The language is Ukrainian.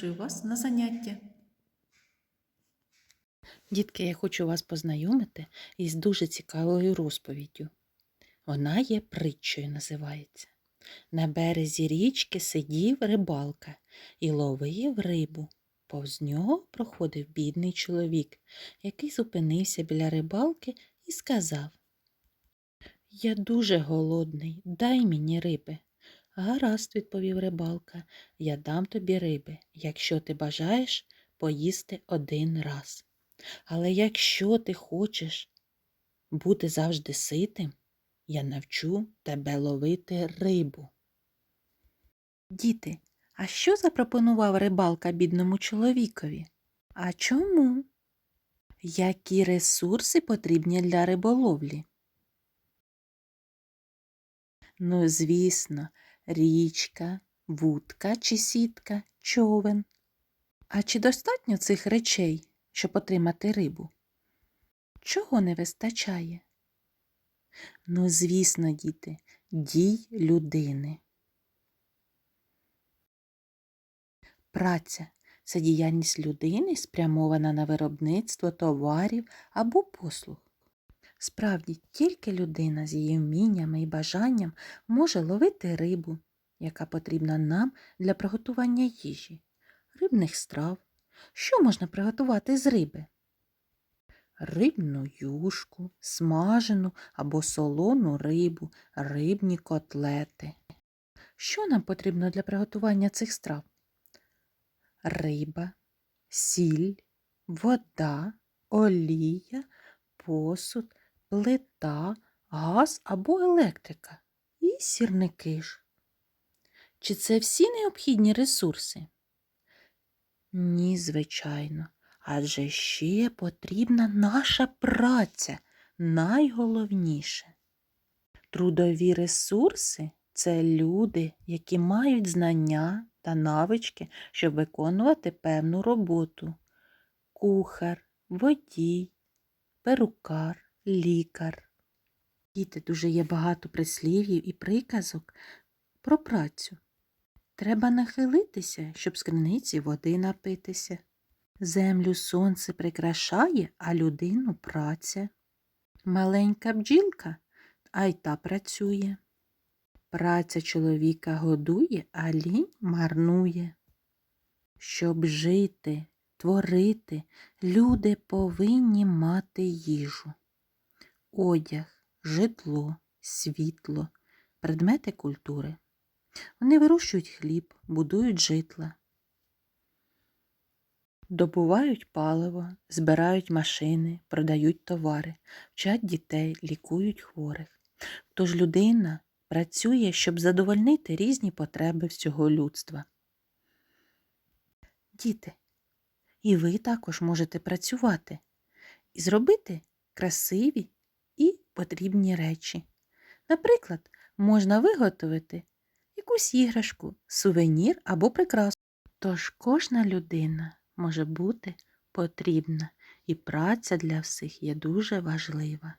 запрошую вас на заняття. Дітки, я хочу вас познайомити із дуже цікавою розповіддю. Вона є притчою, називається. На березі річки сидів рибалка і ловив рибу. Повз нього проходив бідний чоловік, який зупинився біля рибалки і сказав Я дуже голодний, дай мені риби. Гаразд, відповів рибалка, я дам тобі риби, якщо ти бажаєш поїсти один раз. Але якщо ти хочеш бути завжди ситим, я навчу тебе ловити рибу. Діти, а що запропонував рибалка бідному чоловікові? А чому? Які ресурси потрібні для риболовлі? Ну, звісно, річка, вудка чи сітка, човен. А чи достатньо цих речей, щоб отримати рибу? Чого не вистачає? Ну, звісно, діти, дій людини. Праця це діяльність людини, спрямована на виробництво товарів або послуг. Справді, тільки людина з її вміннями і бажанням може ловити рибу, яка потрібна нам для приготування їжі, рибних страв. Що можна приготувати з риби? Рибну юшку, смажену або солону рибу, рибні котлети. Що нам потрібно для приготування цих страв? Риба, сіль, вода, олія, посуд, плита, газ або електрика і сірники ж. Чи це всі необхідні ресурси? Ні, звичайно, адже ще потрібна наша праця найголовніше. Трудові ресурси це люди, які мають знання та навички, щоб виконувати певну роботу. Кухар, водій, перукар, лікар. Діти дуже є багато прислів'їв і приказок про працю. Треба нахилитися, щоб з криниці води напитися. Землю сонце прикрашає, а людину праця. Маленька бджілка, а й та працює. Праця чоловіка годує, а лінь марнує. Щоб жити, творити, люди повинні мати їжу. Одяг, житло, світло, предмети культури. Вони вирощують хліб, будують житла, добувають паливо, збирають машини, продають товари, вчать дітей, лікують хворих. Тож людина працює, щоб задовольнити різні потреби всього людства. Діти, і ви також можете працювати і зробити красиві потрібні речі. Наприклад, можна виготовити якусь іграшку, сувенір або прикрасу. Тож кожна людина може бути потрібна, і праця для всіх є дуже важлива.